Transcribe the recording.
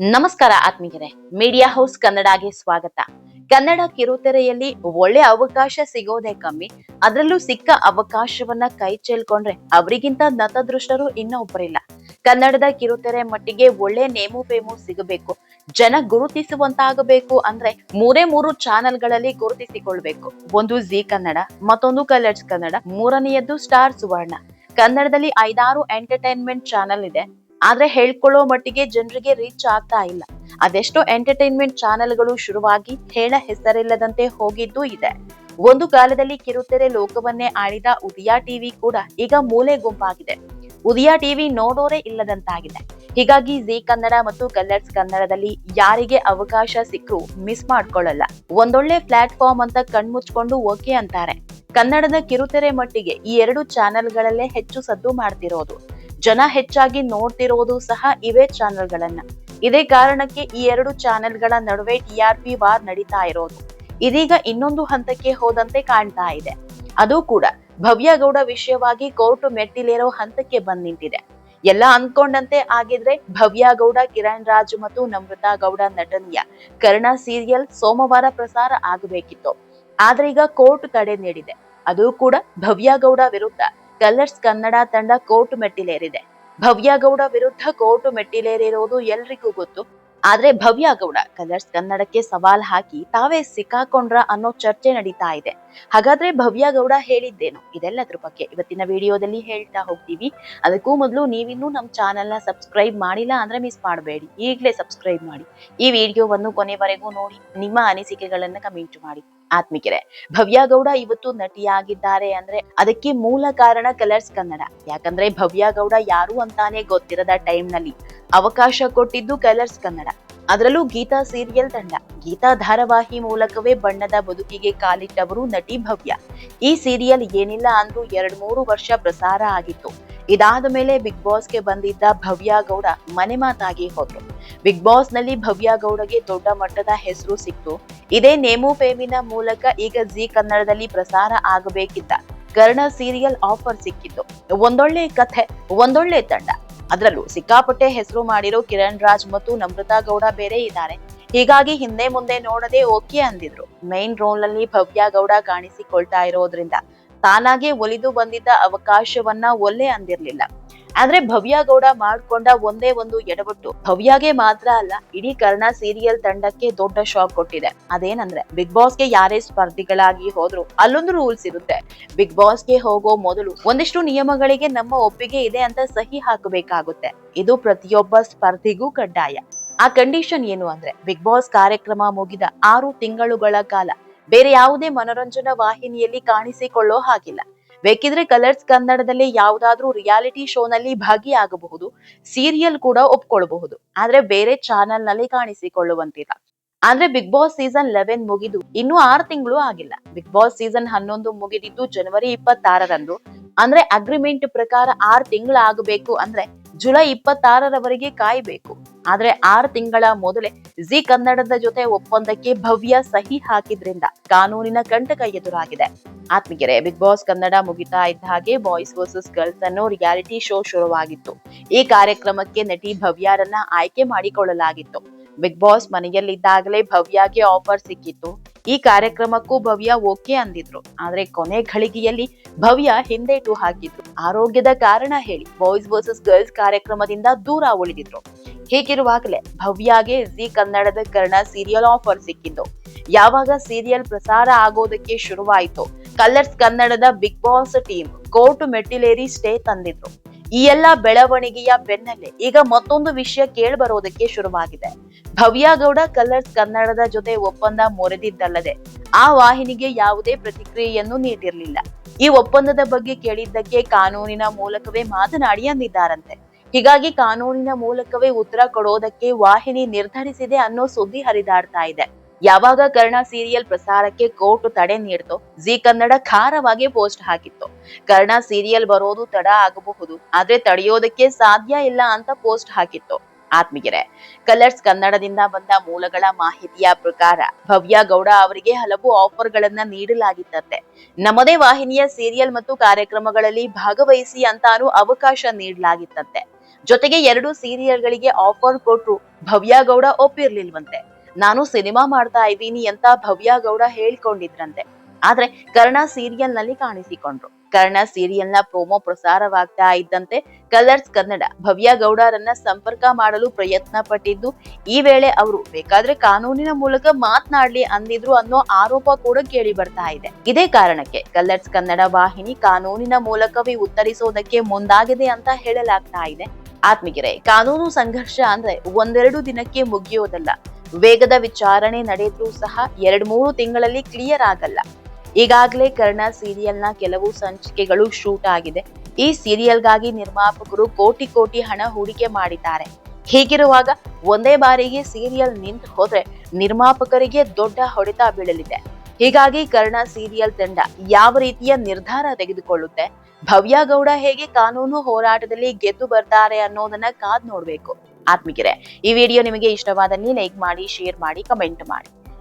ನಮಸ್ಕಾರ ಆತ್ಮೀಯರೇ. Media house ಕನ್ನಡಗೆ ಸ್ವಾಗತ. ಕನ್ನಡ ಕಿರುತೆರೆಯಲ್ಲಿ ಒಳ್ಳೆ ಅವಕಾಶ ಸಿಗೋದೇ ಕಮ್ಮಿ. ಅದರಲ್ಲೂ ಸಿಕ್ಕ ಅವಕಾಶವನ್ನ ಕೈ ಚೆಲ್ಕೊಂಡ್ರೆ ಅವರಿಗಿಂತ ನತದೃಷ್ಟರು ಇನ್ನೊಬ್ಬರಿಲ್ಲ ಕನ್ನಡದ ಕಿರುತೆರೆ ಮಟ್ಟಿಗೆ ಒಳ್ಳೆ ನೇಮು ಫೇಮು ಸಿಗಬೇಕು. ಜನ ಗುರುತಿಸುವಂತಾಗಬೇಕು ಅಂದ್ರೆ ಮೂರೇ ಮೂರು ಚಾನೆಲ್ಗಳಲ್ಲಿ ಗುರುತಿಸಿಕೊಳ್ಬೇಕು. ಒಂದು ಜಿ ಕನ್ನಡ, ಮತ್ತೊಂದು ಕಲರ್ಸ್ ಕನ್ನಡ, ಮೂರನೆಯದ್ದು ಸ್ಟಾರ್ ಸುವರ್ಣ. ಕನ್ನಡದಲ್ಲಿ ಐದಾರು ಎಂಟರ್ಟೈನ್ಮೆಂಟ್ ಚಾನೆಲ್ ಇದೆ. ಆದ್ರೆ ಹೇಳ್ಕೊಳ್ಳೋ ಮಟ್ಟಿಗೆ ಜನರಿಗೆ ರೀಚ್ ಆಗ್ತಾ ಇಲ್ಲ. ಅದೆಷ್ಟೋ ಎಂಟರ್ಟೈನ್ಮೆಂಟ್ ಚಾನೆಲ್ಗಳು ಶುರುವಾಗಿ ಹೇಳ ಹೆಸರಿಲ್ಲದಂತೆ ಹೋಗಿದ್ದು ಇದೆ. ಒಂದು ಕಾಲದಲ್ಲಿ ಕಿರುತೆರೆ ಲೋಕವನ್ನೇ ಆಳಿದ ಉದಯ ಟಿವಿ ಕೂಡ ಈಗ ಮೂಲೆ ಗುಂಪಾಗಿದೆ. ಉದಯ ಟಿವಿ ನೋಡೋರೇ ಇಲ್ಲದಂತಾಗಿದೆ. ಹೀಗಾಗಿ ಜಿ ಕನ್ನಡ ಮತ್ತು ಕಲರ್ಸ್ ಕನ್ನಡದಲ್ಲಿ ಯಾರಿಗೆ ಅವಕಾಶ ಸಿಕ್ಕರೂ ಮಿಸ್ ಮಾಡ್ಕೊಳ್ಳಲ್ಲ. ಒಂದೊಳ್ಳೆ ಪ್ಲಾಟ್ಫಾರ್ಮ್ ಅಂತ ಕಣ್ಮುಚ್ಕೊಂಡು ಓಕೆ ಅಂತಾರೆ. ಕನ್ನಡದ ಕಿರುತೆರೆ ಮಟ್ಟಿಗೆ ಈ ಎರಡು ಚಾನೆಲ್ಗಳಲ್ಲೇ ಹೆಚ್ಚು ಸದ್ದು ಮಾಡ್ತಿರೋದು. ಜನ ಹೆಚ್ಚಾಗಿ ನೋಡ್ತಿರೋದು ಸಹ ಇವೇ ಚಾನೆಲ್ಗಳನ್ನ. ಇದೇ ಕಾರಣಕ್ಕೆ ಈ ಎರಡು ಚಾನೆಲ್ಗಳ ನಡುವೆ ಟಿಆರ್ಪಿ ವಾರ್ ನಡೀತಾ ಇರೋದು. ಇದೀಗ ಇನ್ನೊಂದು ಹಂತಕ್ಕೆ ಹೋದಂತೆ ಕಾಣ್ತಾ ಇದೆ. ಅದು ಕೂಡ ಭವ್ಯ ಗೌಡ ವಿಷಯವಾಗಿ ಕೋರ್ಟ್ ಮೆಟ್ಟಿಲೇರೋ ಹಂತಕ್ಕೆ ಬಂದ್ ನಿಂತಿದೆ ಎಲ್ಲ ಅನ್ಕೊಂಡಂತೆ ಆಗಿದ್ರೆ ಭವ್ಯ ಗೌಡ, ಕಿರಣ್ ರಾಜ್ ಮತ್ತು ನಮ್ರತಾ ಗೌಡ ನಟನೆಯ ಕರ್ಣ ಸೀರಿಯಲ್ ಸೋಮವಾರ ಪ್ರಸಾರ ಆಗಬೇಕಿತ್ತು. ಆದ್ರೆ ಈಗ ಕೋರ್ಟ್ ತಡೆ ನೀಡಿದೆ. ಅದು ಕೂಡ ಭವ್ಯಗೌಡ ವಿರುದ್ಧ. ಕಲರ್ಸ್ ಕನ್ನಡ ತಂಡ ಕೋರ್ಟ್ ಮೆಟ್ಟಿಲೇರಿದೆ. ಭವ್ಯ ಗೌಡ ವಿರುದ್ಧ ಕೋರ್ಟ್ ಮೆಟ್ಟಿಲೇರಿರೋದು ಎಲ್ರಿಗೂ ಗೊತ್ತು. ಆದ್ರೆ ಭವ್ಯ ಗೌಡ ಕಲರ್ಸ್ ಕನ್ನಡಕ್ಕೆ ಸವಾಲ್ ಹಾಕಿ ತಾವೇ ಸಿಕ್ಕಾಕೊಂಡ್ರ ಅನ್ನೋ ಚರ್ಚೆ ನಡೀತಾ ಇದೆ. ಹಾಗಾದ್ರೆ ಭವ್ಯ ಗೌಡ ಹೇಳಿದ್ದೇನು? ಇದೆಲ್ಲದ್ರ ಬಗ್ಗೆ ಇವತ್ತಿನ ವಿಡಿಯೋದಲ್ಲಿ ಹೇಳ್ತಾ ಹೋಗ್ತೀವಿ. ಅದಕ್ಕೂ ಮೊದಲು ನೀವಿನ್ನೂ ನಮ್ಮ ಚಾನೆಲ್ನ ಸಬ್ಸ್ಕ್ರೈಬ್ ಮಾಡಿಲ್ಲ ಅಂದ್ರೆ ಮಿಸ್ ಮಾಡಬೇಡಿ. ಈಗಲೇ ಸಬ್ಸ್ಕ್ರೈಬ್ ಮಾಡಿ. ಈ ವಿಡಿಯೋವನ್ನು ಕೊನೆವರೆಗೂ ನೋಡಿ. ನಿಮ್ಮ ಅನಿಸಿಕೆಗಳನ್ನ ಕಮೆಂಟ್ ಮಾಡಿ. ಆತ್ಮಿಕರೆ. ಭವ್ಯ ಗೌಡ ಇವತ್ತು ನಟಿಯಾಗಿದ್ದಾರೆ ಅಂದ್ರೆ ಅದಕ್ಕೆ ಮೂಲ ಕಾರಣ ಕಲರ್ಸ್ ಕನ್ನಡ. ಯಾಕಂದ್ರೆ ಭವ್ಯ ಗೌಡ ಯಾರು ಅಂತಾನೆ ಗೊತ್ತಿರದ ಟೈಮ್ನಲ್ಲಿ ಅವಕಾಶ ಕೊಟ್ಟಿದ್ದು ಕಲರ್ಸ್ ಕನ್ನಡ. ಅದರಲ್ಲೂ ಗೀತಾ ಸೀರಿಯಲ್ ತಂಡ. ಗೀತಾ ಧಾರಾವಾಹಿ ಮೂಲಕವೇ ಬಣ್ಣದ ಬದುಕಿಗೆ ಕಾಲಿಟ್ಟವರು ನಟಿ ಭವ್ಯ. ಈ ಸೀರಿಯಲ್ ಏನಿಲ್ಲ ಅಂದ್ರೂ ಎರಡ್ ಮೂರು ವರ್ಷ ಪ್ರಸಾರ ಆಗಿತ್ತು. ಇದಾದ ಮೇಲೆ ಬಿಗ್ ಬಾಸ್ಗೆ ಬಂದಿದ್ದ ಭವ್ಯ ಗೌಡ ಮನೆ ಮಾತಾಗಿ ಹೋದ್ರು. ಬಿಗ್ ಬಾಸ್ನಲ್ಲಿ ಭವ್ಯ ಗೌಡಗೆ ದೊಡ್ಡ ಮಟ್ಟದ ಹೆಸರು ಸಿಕ್ತು. ಇದೇ ನೇಮು ಫೇಮಿನ ಮೂಲಕ ಈಗ ಜಿ ಕನ್ನಡದಲ್ಲಿ ಪ್ರಸಾರ ಆಗಬೇಕಿದ್ದ ಕರ್ಣ ಸೀರಿಯಲ್ ಆಫರ್ ಸಿಕ್ಕಿತ್ತು. ಒಂದೊಳ್ಳೆ ಕಥೆ, ಒಂದೊಳ್ಳೆ ತಂಡ. ಅದರಲ್ಲೂ ಸಿಕ್ಕಾಪಟ್ಟೆ ಹೆಸರು ಮಾಡಿರೋ ಕಿರಣ್ ರಾಜ್ ಮತ್ತು ನಮ್ರತಾ ಗೌಡ ಬೇರೆ ಇದ್ದಾರೆ. ಹೀಗಾಗಿ ಹಿಂದೆ ಮುಂದೆ ನೋಡದೆ ಓಕೆ ಅಂದಿದ್ರು. ಮೈನ್ ರೋಲ್ನಲ್ಲಿ ಭವ್ಯ ಗೌಡ ಕಾಣಿಸಿಕೊಳ್ತಾ ಇರೋದ್ರಿಂದ ತಾನಾಗೆ ಒಲಿದು ಬಂದಿದ್ದ ಅವಕಾಶವನ್ನ ಒಲ್ಲೆ ಅಂದಿರ್ಲಿಲ್ಲ. ಆದ್ರೆ ಭವ್ಯ ಗೌಡ ಮಾಡ್ಕೊಂಡ ಒಂದೇ ಒಂದು ಎಡವಟ್ಟು. ಭವ್ಯಗೆ ಮಾತ್ರ ಅಲ್ಲ, ಇಡೀ ಕರ್ಣ ಸೀರಿಯಲ್ ತಂಡಕ್ಕೆ ದೊಡ್ಡ ಶಾಕ್ ಕೊಟ್ಟಿದೆ. ಅದೇನಂದ್ರೆ ಬಿಗ್ ಬಾಸ್ಗೆ ಯಾರೇ ಸ್ಪರ್ಧಿಗಳಾಗಿ ಹೋದ್ರು ಅಲ್ಲೊಂದು ರೂಲ್ಸ್ ಇರುತ್ತೆ. ಬಿಗ್ ಬಾಸ್ಗೆ ಹೋಗೋ ಮೊದಲು ಒಂದಿಷ್ಟು ನಿಯಮಗಳಿಗೆ ನಮ್ಮ ಒಪ್ಪಿಗೆ ಇದೆ ಅಂತ ಸಹಿ ಹಾಕಬೇಕಾಗುತ್ತೆ. ಇದು ಪ್ರತಿಯೊಬ್ಬ ಸ್ಪರ್ಧಿಗೂ ಕಡ್ಡಾಯ. ಆ ಕಂಡೀಷನ್ ಏನು ಅಂದ್ರೆ ಬಿಗ್ ಬಾಸ್ ಕಾರ್ಯಕ್ರಮ ಮುಗಿದ ಆರು ತಿಂಗಳುಗಳ ಕಾಲ ಬೇರೆ ಯಾವುದೇ ಮನೋರಂಜನಾ ವಾಹಿನಿಯಲ್ಲಿ ಕಾಣಿಸಿಕೊಳ್ಳೋ ಹಾಗಿಲ್ಲ. ಬೇಕಿದ್ರೆ ಕಲರ್ಸ್ ಕನ್ನಡದಲ್ಲಿ ಯಾವ್ದಾದ್ರೂ ರಿಯಾಲಿಟಿ ಶೋನಲ್ಲಿ ಭಾಗಿಯಾಗಬಹುದು, ಸೀರಿಯಲ್ ಕೂಡ ಒಪ್ಕೊಳ್ಬಹುದು. ಆದ್ರೆ ಬೇರೆ ಚಾನೆಲ್ನಲ್ಲಿ ಕಾಣಿಸಿಕೊಳ್ಳುವಂತಿಲ್ಲ. ಆದ್ರೆ ಬಿಗ್ ಬಾಸ್ ಸೀಸನ್ ಲೆವೆನ್ ಮುಗಿದು ಇನ್ನೂ ಆರು ತಿಂಗಳು ಆಗಿಲ್ಲ. ಬಿಗ್ ಬಾಸ್ ಸೀಸನ್ ಹನ್ನೊಂದು ಮುಗಿದಿದ್ದು ಜನವರಿ ಇಪ್ಪತ್ತಾರರಂದು. ಅಂದ್ರೆ ಅಗ್ರಿಮೆಂಟ್ ಪ್ರಕಾರ ಆರು ತಿಂಗಳಾಗಬೇಕು ಅಂದ್ರೆ ಜುಲೈ ಇಪ್ಪತ್ತಾರರವರೆಗೆ ಕಾಯಬೇಕು. ಆದ್ರೆ ಆರು ತಿಂಗಳ ಮೊದಲೇ ಜಿ ಕನ್ನಡದ ಜೊತೆ ಒಪ್ಪಂದಕ್ಕೆ ಭವ್ಯ ಸಹಿ ಹಾಕಿದ್ರಿಂದ ಕಾನೂನಿನ ಕಂಟಕ ಎದುರಾಗಿದೆ. ಆತ್ಮಗೆರೆ ಬಿಗ್ ಬಾಸ್ ಕನ್ನಡ ಮುಗಿತಾ ಇದ್ದ ಹಾಗೆ ಬಾಯ್ಸ್ ವರ್ಸಸ್ ಗರ್ಲ್ಸ್ ಅನ್ನೋ ರಿಯಾಲಿಟಿ ಶೋ ಶುರುವಾಗಿತ್ತು. ಈ ಕಾರ್ಯಕ್ರಮಕ್ಕೆ ನಟಿ ಭವ್ಯರನ್ನ ಆಯ್ಕೆ ಮಾಡಿಕೊಳ್ಳಲಾಗಿತ್ತು. ಬಿಗ್ ಬಾಸ್ ಮನೆಯಲ್ಲಿದ್ದಾಗಲೇ ಭವ್ಯಗೆ ಆಫರ್ ಸಿಕ್ಕಿತ್ತು. ಈ ಕಾರ್ಯಕ್ರಮಕ್ಕೂ ಭವ್ಯ ಓಕೆ ಅಂದಿದ್ರು. ಆದ್ರೆ ಕೊನೆ ಘಳಿಗೆಯಲ್ಲಿ ಭವ್ಯ ಹಿಂದೇಟು ಹಾಕಿದ್ರು. ಆರೋಗ್ಯದ ಕಾರಣ ಹೇಳಿ ಬಾಯ್ಸ್ ವರ್ಸಸ್ ಗರ್ಲ್ಸ್ ಕಾರ್ಯಕ್ರಮದಿಂದ ದೂರ ಉಳಿದಿದ್ರು. ಹೀಗಿರುವಾಗಲೇ ಭವ್ಯಗೆ ಜಿ ಕನ್ನಡದ ಕರ್ಣ ಸೀರಿಯಲ್ ಆಫರ್ ಸಿಕ್ಕಿದ್ದು. ಯಾವಾಗ ಸೀರಿಯಲ್ ಪ್ರಸಾರ ಆಗೋದಕ್ಕೆ ಶುರುವಾಯಿತು ಕಲರ್ಸ್ ಕನ್ನಡದ ಬಿಗ್ ಬಾಸ್ ಟೀಮ್ ಕೋರ್ಟ್ ಮೆಟ್ಟಿಲೇರಿ ಸ್ಟೇ ತಂದಿದ್ರು. ಈ ಎಲ್ಲ ಬೆಳವಣಿಗೆಯ ಬೆನ್ನಲ್ಲೇ ಈಗ ಮತ್ತೊಂದು ವಿಷಯ ಕೇಳಿ ಬರೋದಕ್ಕೆ ಶುರುವಾಗಿದೆ. ಭವ್ಯ ಗೌಡ ಕಲರ್ಸ್ ಕನ್ನಡದ ಜೊತೆ ಒಪ್ಪಂದ ಮೊರೆದಿದ್ದಲ್ಲದೆ ಆ ವಾಹಿನಿಗೆ ಯಾವುದೇ ಪ್ರತಿಕ್ರಿಯೆಯನ್ನು ನೀಡಿರಲಿಲ್ಲ. ಈ ಒಪ್ಪಂದದ ಬಗ್ಗೆ ಕೇಳಿದ್ದಕ್ಕೆ ಕಾನೂನಿನ ಮೂಲಕವೇ ಮಾತನಾಡಿ ಅಂದಿದ್ದಾರಂತೆ. ಹೀಗಾಗಿ ಕಾನೂನಿನ ಮೂಲಕವೇ ಉತ್ತರ ಕೊಡೋದಕ್ಕೆ ವಾಹಿನಿ ನಿರ್ಧರಿಸಿದೆ ಅನ್ನೋ ಸುದ್ದಿ ಹರಿದಾಡ್ತಾ ಇದೆ. ಯಾವಾಗ ಕರ್ಣ ಸೀರಿಯಲ್ ಪ್ರಸಾರಕ್ಕೆ ಕೋರ್ಟ್ ತಡೆ ನೀಡ್ತೋ, ಜಿ ಕನ್ನಡ ಖಾರವಾಗಿ ಪೋಸ್ಟ್ ಹಾಕಿತ್ತು. ಕರ್ಣ ಸೀರಿಯಲ್ ಬರೋದು ತಡ ಆಗಬಹುದು, ಆದ್ರೆ ತಡೆಯೋದಕ್ಕೆ ಸಾಧ್ಯ ಇಲ್ಲ ಅಂತ ಪೋಸ್ಟ್ ಹಾಕಿತ್ತು. ಆತ್ಮೀಗೆರೆ ಕಲರ್ಸ್ ಕನ್ನಡದಿಂದ ಬಂದ ಮೂಲಗಳ ಮಾಹಿತಿಯ ಪ್ರಕಾರ ಭವ್ಯ ಗೌಡ ಅವರಿಗೆ ಹಲವು ಆಫರ್ ಗಳನ್ನ ನೀಡಲಾಗಿತ್ತಂತೆ. ನಮ್ಮದೇ ವಾಹಿನಿಯ ಸೀರಿಯಲ್ ಮತ್ತು ಕಾರ್ಯಕ್ರಮಗಳಲ್ಲಿ ಭಾಗವಹಿಸಿ ಅಂತಾನು ಅವಕಾಶ ನೀಡಲಾಗಿತ್ತಂತೆ. ಜೊತೆಗೆ ಎರಡು ಸೀರಿಯಲ್ಗಳಿಗೆ ಆಫರ್ ಕೊಟ್ರು ಭವ್ಯ ಗೌಡ ಒಪ್ಪಿರ್ಲಿಲ್ವಂತೆ. ನಾನು ಸಿನಿಮಾ ಮಾಡ್ತಾ ಇದ್ದೀನಿ ಅಂತ ಭವ್ಯ ಗೌಡ ಹೇಳ್ಕೊಂಡಿದ್ರಂತೆ. ಆದ್ರೆ ಕರ್ಣ ಸೀರಿಯಲ್ನಲ್ಲಿ ಕಾಣಿಸಿಕೊಂಡ್ರು. ಕರ್ಣ ಸೀರಿಯಲ್ನ ಪ್ರೋಮೋ ಪ್ರಸಾರವಾಗ್ತಾ ಇದ್ದಂತೆ ಕಲರ್ಸ್ ಕನ್ನಡ ಭವ್ಯ ಗೌಡರನ್ನ ಸಂಪರ್ಕ ಮಾಡಲು ಪ್ರಯತ್ನ ಪಟ್ಟಿದ್ದು, ಈ ವೇಳೆ ಅವರು ಬೇಕಾದ್ರೆ ಕಾನೂನಿನ ಮೂಲಕ ಮಾತನಾಡ್ಲಿ ಅಂದಿದ್ರು ಅನ್ನೋ ಆರೋಪ ಕೂಡ ಕೇಳಿ ಬರ್ತಾ ಇದೆ. ಇದೇ ಕಾರಣಕ್ಕೆ ಕಲರ್ಸ್ ಕನ್ನಡ ವಾಹಿನಿ ಕಾನೂನಿನ ಮೂಲಕವೇ ಉತ್ತರಿಸೋದಕ್ಕೆ ಮುಂದಾಗಿದೆ ಅಂತ ಹೇಳಲಾಗ್ತಾ ಇದೆ. ಆತ್ಮಿಗೆರೆ ಕಾನೂನು ಸಂಘರ್ಷ ಅಂದ್ರೆ ಒಂದೆರಡು ದಿನಕ್ಕೆ ಮುಗಿಯೋದಲ್ಲ. ವೇಗದ ವಿಚಾರಣೆ ನಡೆದ್ರೂ ಸಹ ಎರಡ್ ಮೂರು ತಿಂಗಳಲ್ಲಿ ಕ್ಲಿಯರ್ ಆಗಲ್ಲ. ಈಗಾಗಲೇ ಕರ್ಣ ಸೀರಿಯಲ್ನ ಕೆಲವು ಸಂಚಿಕೆಗಳು ಶೂಟ್ ಆಗಿದೆ. ಈ ಸೀರಿಯಲ್ಗಾಗಿ ನಿರ್ಮಾಪಕರು ಕೋಟಿ ಕೋಟಿ ಹಣ ಹೂಡಿಕೆ ಮಾಡಿದ್ದಾರೆ. ಹೀಗಿರುವಾಗ ಒಂದೇ ಬಾರಿಗೆ ಸೀರಿಯಲ್ ನಿಂತು ಹೋದ್ರೆ ನಿರ್ಮಾಪಕರಿಗೆ ದೊಡ್ಡ ಹೊಡೆತ ಬೀಳಲಿದೆ. ಹೀಗಾಗಿ ಕರ್ಣ ಸೀರಿಯಲ್ ತಂಡ ಯಾವ ರೀತಿಯ ನಿರ್ಧಾರ ತೆಗೆದುಕೊಳ್ಳುತ್ತೆ? ಭವ್ಯಗೌಡ ಹೇಗೆ ಕಾನೂನು ಹೋರಾಟದಲ್ಲಿ ಗೆದ್ದು ಬರ್ತಾರೆ ಅನ್ನೋದನ್ನ ಕಾದ್ ನೋಡ್ಬೇಕು. ಆತ್ಮಿಕರೆ, ಈ ವಿಡಿಯೋ ನಿಮಗೆ ಇಷ್ಟವಾದಲ್ಲಿ ಲೈಕ್ ಮಾಡಿ, ಶೇರ್ ಮಾಡಿ, ಕಮೆಂಟ್ ಮಾಡಿ.